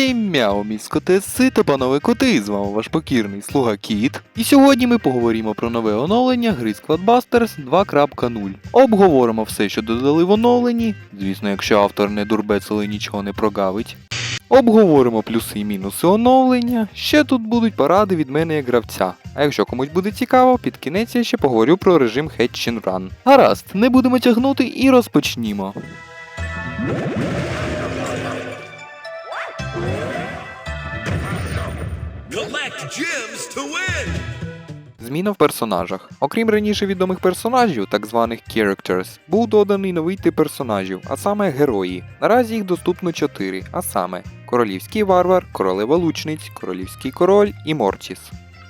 Всім мяу, та панове коти, з вами ваш покірний слуга Кіт. І сьогодні ми поговоримо про нове оновлення гри Squadbusters 2.0. Обговоримо все, що додали в оновленні, звісно, якщо автор не дурбецели нічого не прогавить. Обговоримо плюси і мінуси оновлення. Ще тут будуть поради від мене як гравця. А якщо комусь буде цікаво, під кінець я ще поговорю про режим Hatch Run. Гаразд, не будемо тягнути і розпочнімо. Collect gems to win! Зміна в персонажах. Окрім раніше відомих персонажів, так званих characters, був доданий новий тип персонажів, а саме герої. Наразі їх доступно 4, а саме Королівський варвар, королева лучниць, королівський король і Мортіс.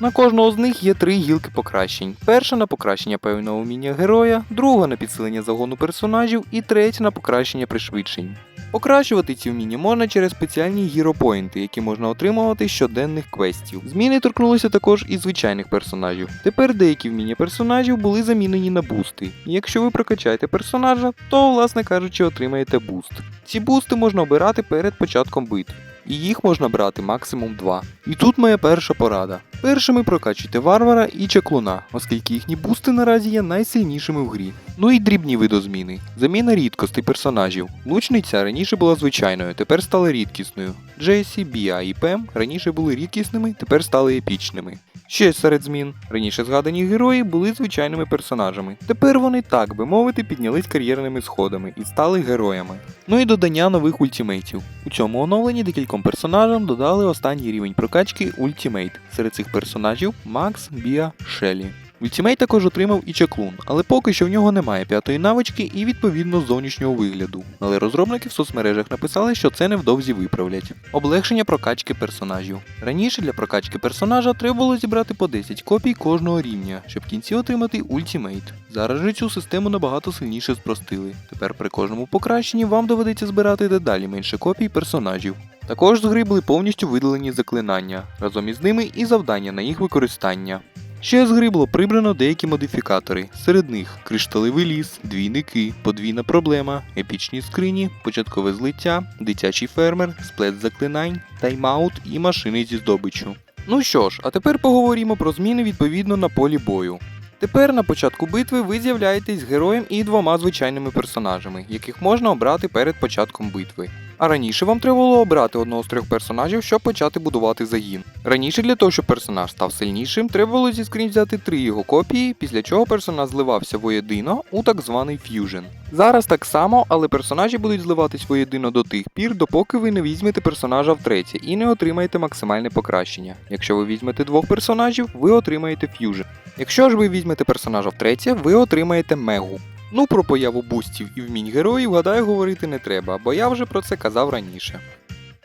На кожного з них є три гілки покращень. Перша на покращення певного уміння героя, друга на підсилення загону персонажів і третя на покращення пришвидшень. Покращувати ці вміння можна через спеціальні гіропоінти, які можна отримувати щоденних квестів. Зміни торкнулися також і звичайних персонажів. Тепер деякі вміння персонажів були замінені на бусти. І якщо ви прокачаєте персонажа, то, власне кажучи, отримаєте буст. Ці бусти можна обирати перед початком битв. І їх можна брати максимум 2. І тут моя перша порада. Першими прокачуйте варвара і чаклуна, оскільки їхні бусти наразі є найсильнішими в грі. Ну і дрібні видозміни. Заміна рідкостей персонажів. Лучниця раніше була звичайною, тепер стала рідкісною. Джесі, Біа і Пем раніше були рідкісними, тепер стали епічними. Ще серед змін. Раніше згадані герої були звичайними персонажами. Тепер вони, так би мовити, піднялись кар'єрними сходами і стали героями. Ну і додання нових ультімейтів. У цьому оновленні декільком персонажам додали останній рівень прокачки Ultimate. Серед цих персонажів Макс, Біа, Шелі. Ультімейт також отримав і чаклун, але поки що в нього немає п'ятої навички і відповідно зовнішнього вигляду. Але розробники в соцмережах написали, що це невдовзі виправлять. Облегшення прокачки персонажів. Раніше для прокачки персонажа треба було зібрати по 10 копій кожного рівня, щоб в кінці отримати ультімейт. Зараз же цю систему набагато сильніше спростили. Тепер при кожному покращенні вам доведеться збирати дедалі менше копій персонажів. Також з гри були повністю видалені заклинання, разом із ними і завдання на їх використання. Ще з гри було прибрано деякі модифікатори. Серед них кришталевий ліс, двійники, подвійна проблема, епічні скрині, початкове злиття, дитячий фермер, сплет заклинань, тайм-аут і машини зі здобиччю. Ну що ж, а тепер поговоримо про зміни відповідно на полі бою. Тепер на початку битви ви з'являєтесь героєм і двома звичайними персонажами, яких можна обрати перед початком битви. А раніше вам треба було обрати одного з трьох персонажів, щоб почати будувати загін. Раніше для того, щоб персонаж став сильнішим, треба було зі скрінь взяти три його копії, після чого персонаж зливався воєдино у так званий ф'южн. Зараз так само, але персонажі будуть зливатись воєдино до тих пір, допоки ви не візьмете персонажа втретє і не отримаєте максимальне покращення. Якщо ви візьмете двох персонажів, ви отримаєте ф'южн. Якщо ж ви візьмете персонажа втретє, ви отримаєте мегу. Ну про появу бустів і вмінь героїв, гадаю, говорити не треба, бо я вже про це казав раніше.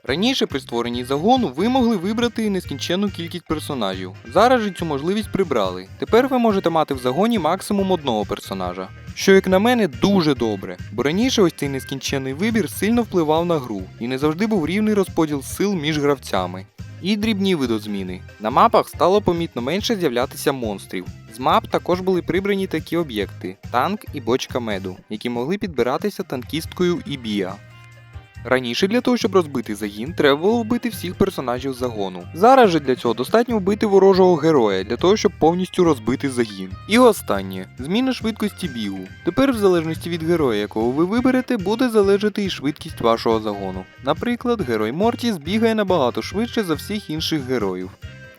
Раніше при створенні загону ви могли вибрати нескінченну кількість персонажів. Зараз же цю можливість прибрали. Тепер ви можете мати в загоні максимум одного персонажа. Що, як на мене, дуже добре, бо раніше ось цей нескінченний вибір сильно впливав на гру і не завжди був рівний розподіл сил між гравцями. І дрібні видозміни. На мапах стало помітно менше з'являтися монстрів. З мап також були прибрані такі об'єкти танк і бочка меду, які могли підбиратися танкісткою і біа. Раніше для того, щоб розбити загін, треба було вбити всіх персонажів загону. Зараз же для цього достатньо вбити ворожого героя для того, щоб повністю розбити загін. І останнє зміна швидкості бігу. Тепер, в залежності від героя, якого ви виберете, буде залежати і швидкість вашого загону. Наприклад, герой Мортіс бігає набагато швидше за всіх інших героїв.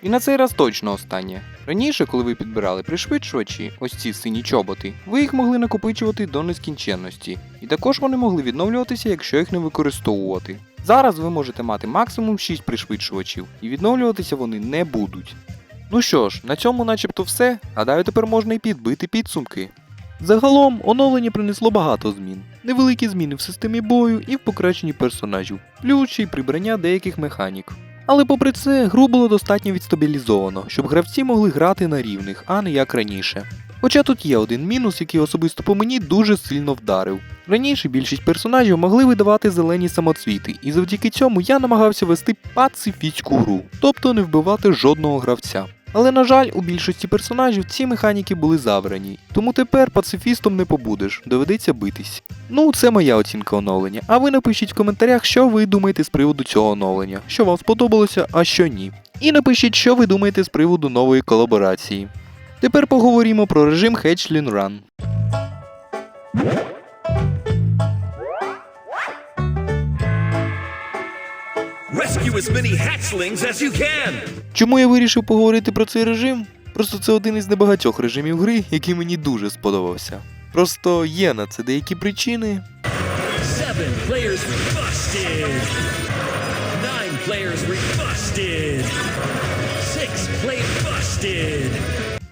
І на цей раз точно останнє. Раніше, коли ви підбирали пришвидшувачі, ось ці сині чоботи, ви їх могли накопичувати до нескінченності, і також вони могли відновлюватися, якщо їх не використовувати. Зараз ви можете мати максимум 6 пришвидшувачів, і відновлюватися вони не будуть. Ну що ж, на цьому начебто все. Гадаю, тепер можна і підбити підсумки. Загалом, оновлення принесло багато змін. Невеликі зміни в системі бою і в покращенні персонажів, плюс ще прибрання деяких механік. Але попри це, гру було достатньо відстабілізовано, щоб гравці могли грати на рівних, а не як раніше. Хоча тут є один мінус, який особисто по мені дуже сильно вдарив. Раніше більшість персонажів могли видавати зелені самоцвіти, і завдяки цьому я намагався вести пацифічку гру, тобто не вбивати жодного гравця. Але на жаль, у більшості персонажів ці механіки були забрані, тому тепер пацифістом не побудеш, доведеться битись. Ну, це моя оцінка оновлення. А ви напишіть в коментарях, що ви думаєте з приводу цього оновлення, що вам сподобалося, а що ні. І напишіть, що ви думаєте з приводу нової колаборації. Тепер поговоримо про режим Hatchling Run. Rescue as many hatchlings as you can. Чому я вирішив поговорити про цей режим? Просто це один із небагатьох режимів гри, який мені дуже сподобався. Просто є на це деякі причини. Seven players busted. Nine players busted. Six players busted.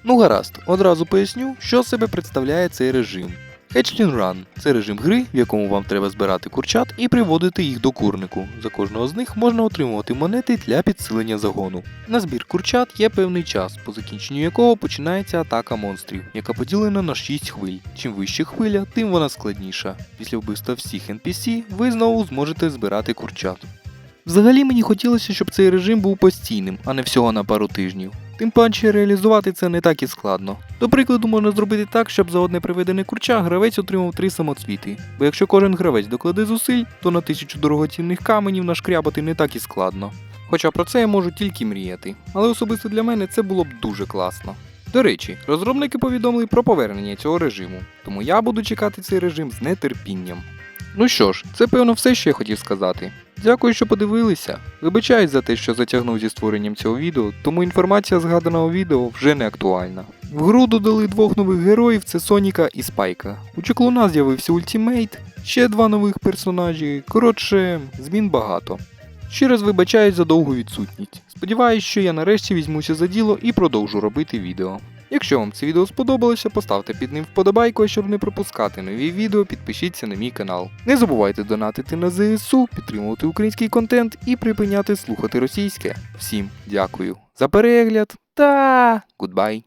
Ну гаразд, одразу поясню, що себе представляє цей режим. Hatchling Run – це режим гри, в якому вам треба збирати курчат і приводити їх до курнику. За кожного з них можна отримувати монети для підсилення загону. На збір курчат є певний час, по закінченню якого починається атака монстрів, яка поділена на 6 хвиль. Чим вища хвиля, тим вона складніша. Після вбивства всіх NPC ви знову зможете збирати курчат. Взагалі мені хотілося, щоб цей режим був постійним, а не всього на пару тижнів. Тим паче реалізувати це не так і складно. До прикладу, можна зробити так, щоб за одне приведене курча гравець отримав три самоцвіти. Бо якщо кожен гравець докладе зусиль, то на тисячу дорогоцінних каменів нашкрябати не так і складно. Хоча про це я можу тільки мріяти. Але особисто для мене це було б дуже класно. До речі, розробники повідомили про повернення цього режиму, тому я буду чекати цей режим з нетерпінням. Ну що ж, це певно все, що я хотів сказати. Дякую, що подивилися. Вибачаюсь за те, що затягнув зі створенням цього відео, тому інформація згаданого відео вже не актуальна. В гру додали двох нових героїв: це Соніка і Спайка. У Чеклуна з'явився ультімейт, ще два нових персонажі. Коротше, змін багато. Ще раз вибачаюсь за довгу відсутність. Сподіваюсь, що я нарешті візьмуся за діло і продовжу робити відео. Якщо вам це відео сподобалося, поставте під ним вподобайку, щоб не пропускати нові відео, підпишіться на мій канал. Не забувайте донатити на ЗСУ, підтримувати український контент і припиняти слухати російське. Всім дякую за перегляд та гудбай!